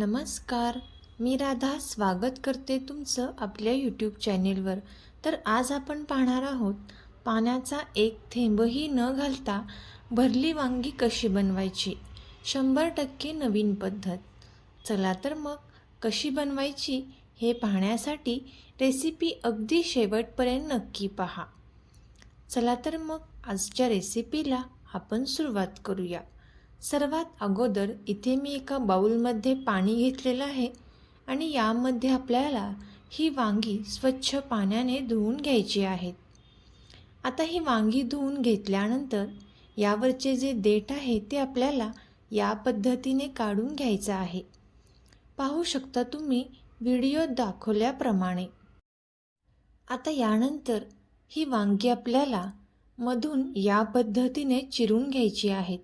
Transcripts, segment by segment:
नमस्कार. मी राधा स्वागत करते तुमचं आपल्या यूट्यूब चॅनेलवर तर आज आपण पाहणार आहोत पाण्याचा एक थेंबही न घालता भरली वांगी कशी बनवायची? शंभर टक्के नवीन पद्धत. चला तर मग कशी बनवायची हे पाहण्यासाठी रेसिपी अगदी शेवटपर्यंत नक्की पहा. चला तर मग आजच्या रेसिपीला आपण सुरुवात करूया. सर्वात अगोदर इथे मी एका बाऊलमध्ये पाणी घेतलेलं आहे आणि यामध्ये आपल्याला ही वांगी स्वच्छ पाण्याने धुवून घ्यायची आहेत आता ही वांगी धुवून घेतल्यानंतर यावरचे जे देठ आहे ते आपल्याला या पद्धतीने काढून घ्यायचं आहे. पाहू शकता तुम्ही व्हिडिओत दाखवल्याप्रमाणे. आता यानंतर ही वांगी आपल्याला मधून या पद्धतीने चिरून घ्यायची आहेत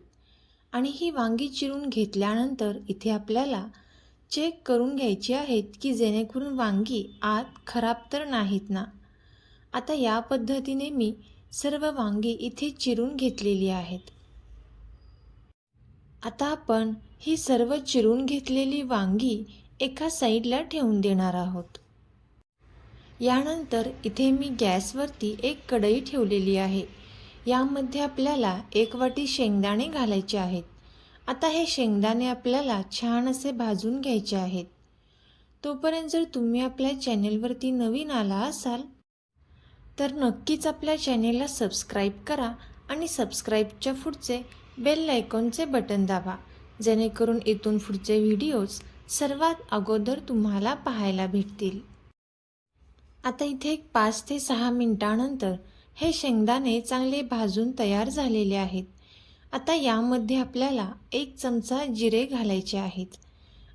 आणि ही वांगी चिरून घेतल्यानंतर इथे आपल्याला चेक करून घ्यायची आहेत की जेणेकरून वांगी आत खराब तर नाहीत ना? आता या पद्धतीने मी सर्व वांगी इथे चिरून घेतलेली आहेत. आता आपण ही सर्व चिरून घेतलेली वांगी एका साईडला ठेवून देणार आहोत. यानंतर इथे मी गॅसवरती एक कढई ठेवलेली आहे. यामध्ये आपल्याला एक वाटी शेंगदाणे घालायचे आहेत. आता हे शेंगदाणे आपल्याला छान असे भाजून घ्यायचे आहेत. तोपर्यंत जर तुम्ही आपल्या चॅनेलवरती नवीन आला असाल तर नक्कीच आपल्या चॅनेलला सबस्क्राईब करा आणि सबस्क्राईबच्या पुढचे बेल आयकॉनचे बटन दाबा जेणेकरून इथून पुढचे व्हिडिओज सर्वात अगोदर तुम्हाला पाहायला भेटतील. आता इथे एक पाच ते सहा मिनिटानंतर हे शेंगदाणे चांगले भाजून तयार झालेले आहेत. आता यामध्ये आपल्याला एक चमचा जिरे घालायचे आहेत.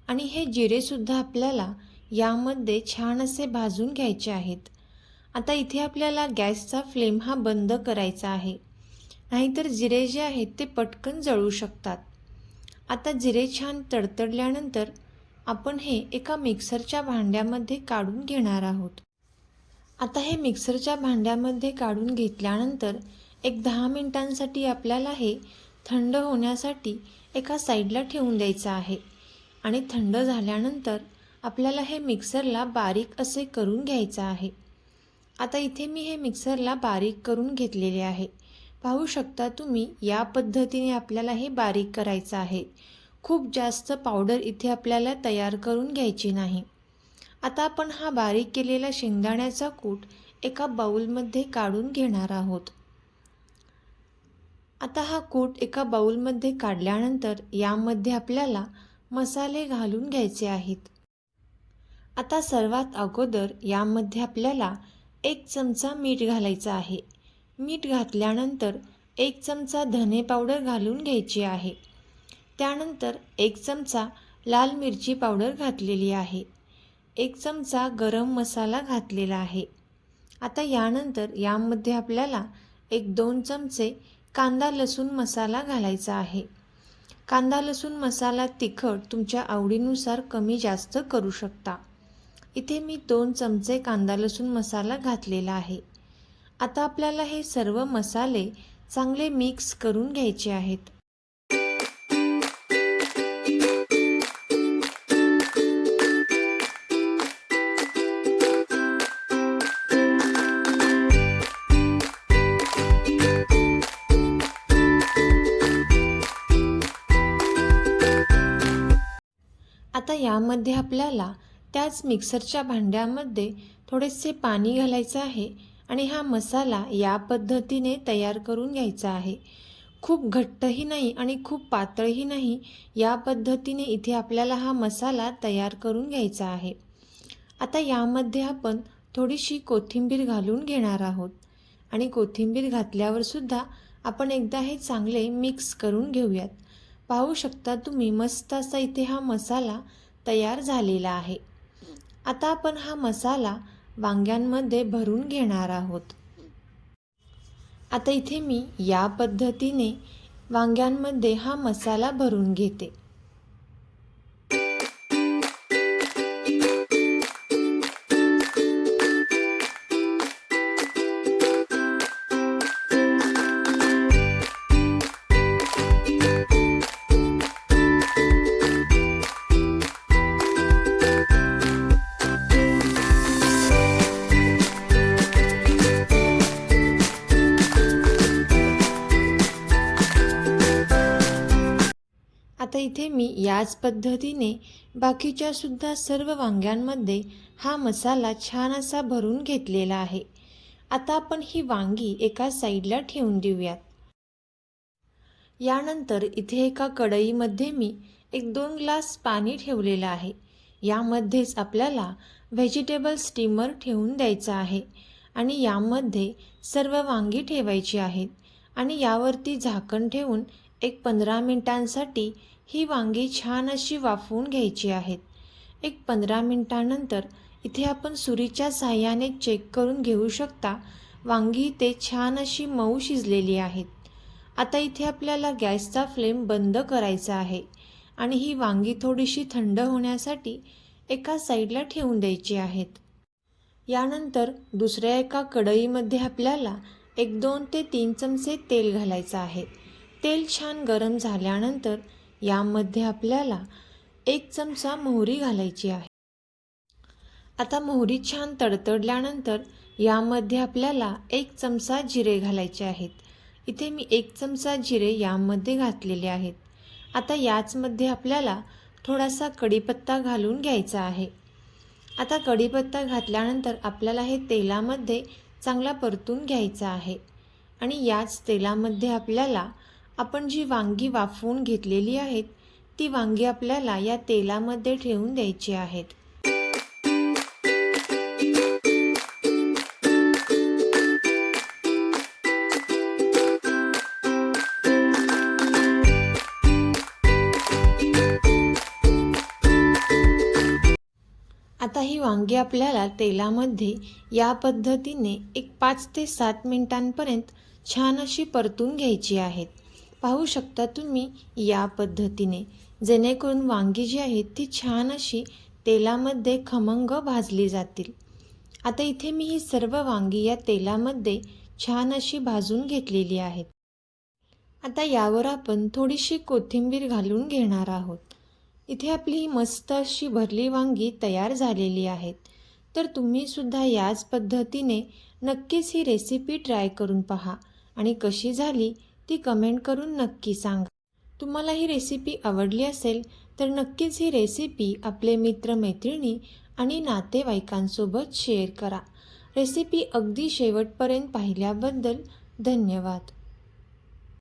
आणि हे जिरेसुद्धा आपल्याला यामध्ये छान असे भाजून घ्यायचे आहेत. आता इथे आपल्याला गॅसचा फ्लेम हा बंद करायचा आहे. नाहीतर जिरे जे आहेत ते पटकन जळू शकतात. आता जिरे छान तडतडल्यानंतर आपण हे एका मिक्सरच्या भांड्यामध्ये काढून घेणार आहोत. आता हे मिक्सरच्या भांड्यामध्ये काढून घेतल्यानंतर एक दहा मिनटांसाठी आपल्याला हे थंड होण्यासाठी एका साईडला ठेवून द्यायचं आहे. आणि थंड झाल्यानंतर आपल्याला हे मिक्सरला बारीक असे करून घ्यायचं आहे. आता इथे मी हे मिक्सरला बारीक करून घेतलेले आहे. पाहू शकता तुम्ही या पद्धतीने आपल्याला हे बारीक करायचं आहे. खूप जास्त पावडर इथे आपल्याला तयार करून घ्यायची नाही. आता आपण हा बारीक केलेला शेंगदाण्याचा कूट एका बाऊलमध्ये काढून घेणार आहोत. आता हा कूट एका बाऊलमध्ये काढल्यानंतर यामध्ये आपल्याला मसाले घालून घ्यायचे आहेत. आता सर्वात अगोदर यामध्ये आपल्याला एक चमचा मीठ घालायचं आहे. मीठ घातल्यानंतर एक चमचा धने पावडर घालून घ्यायची आहे. त्यानंतर एक चमचा लाल मिरची पावडर घातलेली आहे. एक चमचा गरम मसाला घातलेला आहे. आता यानंतर यामध्ये आपल्याला एक दोन चमचे कांदा लसूण मसाला घालायचा आहे. कांदा लसूण मसाला तिखट तुमच्या आवडीनुसार कमी जास्त करू शकता. इथे मी दोन चमचे कांदा लसूण मसाला घातलेला आहे. आता आपल्याला हे सर्व मसाले चांगले मिक्स करून घ्यायचे आहेत. यामध्ये आपल्याला त्याच मिक्सरच्या भांड्यामध्ये थोडेसे पाणी घालायचं आहे आणि हा मसाला या पद्धतीने तयार करून घ्यायचा आहे. खूप घट्टही नाही आणि खूप पातळही नाही या पद्धतीने इथे आपल्याला हा मसाला तयार करून घ्यायचा आहे. आता यामध्ये आपण थोडीशी कोथिंबीर घालून घेणार आहोत आणि कोथिंबीर घातल्यावरसुद्धा आपण एकदा हे चांगले मिक्स करून घेऊयात. पाहू शकता तुम्ही मस्त असा इथे हा मसाला तयार झालेला आहे. आता आपण हा मसाला वांग्यांमध्ये भरून घेणार आहोत. आता इथे मी या पद्धतीने वांग्यांमध्ये हा मसाला भरून घेते. मी याच पद्धतीने बाकीच्या सुद्धा सर्व वांग्यांमध्ये हा मसाला छान असा भरून घेतलेला आहे. आता आपण ही वांगी एका साईडला ठेवून देऊयात. यानंतर इथे एका कढईमध्ये मी एक दोन ग्लास पाणी ठेवलेलं आहे. यामध्येच आपल्याला व्हेजिटेबल स्टीमर ठेवून द्यायचा आहे आणि यामध्ये सर्व वांगी ठेवायची आहेत आणि यावरती झाकण ठेवून एक पंधरा मिनिटांसाठी ही वांगी छान अशी वाफवून घ्यायची आहेत. एक पंधरा मिनटानंतर इथे आपण सुरीच्या साह्याने चेक करून घेऊ शकता वांगी ते छान अशी मऊ शिजलेली आहेत. आता इथे आपल्याला गॅसचा फ्लेम बंद करायचा आहे आणि ही वांगी थोडीशी थंड होण्यासाठी एका साईडला ठेवून द्यायची आहेत. यानंतर दुसऱ्या एका कढईमध्ये आपल्याला एक दोन ते तीन चमचे तेल घालायचं आहे. तेल छान गरम झाल्यानंतर यामध्ये आपल्याला एक चमचा मोहरी घालायची आहे. आता मोहरी छान तडतडल्यानंतर यामध्ये आपल्याला एक चमचा जिरे घालायचे आहेत. इथे मी एक चमचा जिरे यामध्ये घातलेले आहेत. आता याचमध्ये आपल्याला थोडासा कढीपत्ता घालून घ्यायचा आहे. आता कढीपत्ता घातल्यानंतर आपल्याला हे तेलामध्ये चांगला परतून घ्यायचा आहे. आणि याच तेलामध्ये आपल्याला आपण जी वांगी वाफवून घेतलेली आहेत ती वांगी आपल्याला या तेलामध्ये ठेवून द्यायची आहेत. आता ही वांगी आपल्याला तेलामध्ये या पद्धतीने एक पाच ते सात मिनिटांपर्यंत छान अशी परतून घ्यायची आहेत पाहू शकता तुम्ही या पद्धतीने. जेणेकरून वांगी जी आहेत ती छान अशी तेलामध्ये खमंग भाजली जातील. आता इथे मी ही सर्व वांगी या तेलामध्ये छान अशी भाजून घेतलेली आहेत. आता यावर आपण थोडीशी कोथिंबीर घालून घेणार आहोत. इथे आपली ही मस्त अशी भरली वांगी तयार झालेली आहेत. तर तुम्हीसुद्धा याच पद्धतीने नक्कीच ही रेसिपी ट्राय करून पहा आणि कशी झाली ती कमेंट करून नक्की सांगा. तुम्हाला ही रेसिपी आवडली असेल तर नक्कीच ही रेसिपी आपले मित्रमैत्रिणी आणि नातेवाईकांसोबत शेअर करा. रेसिपी अगदी शेवटपर्यंत पाहिल्याबद्दल धन्यवाद.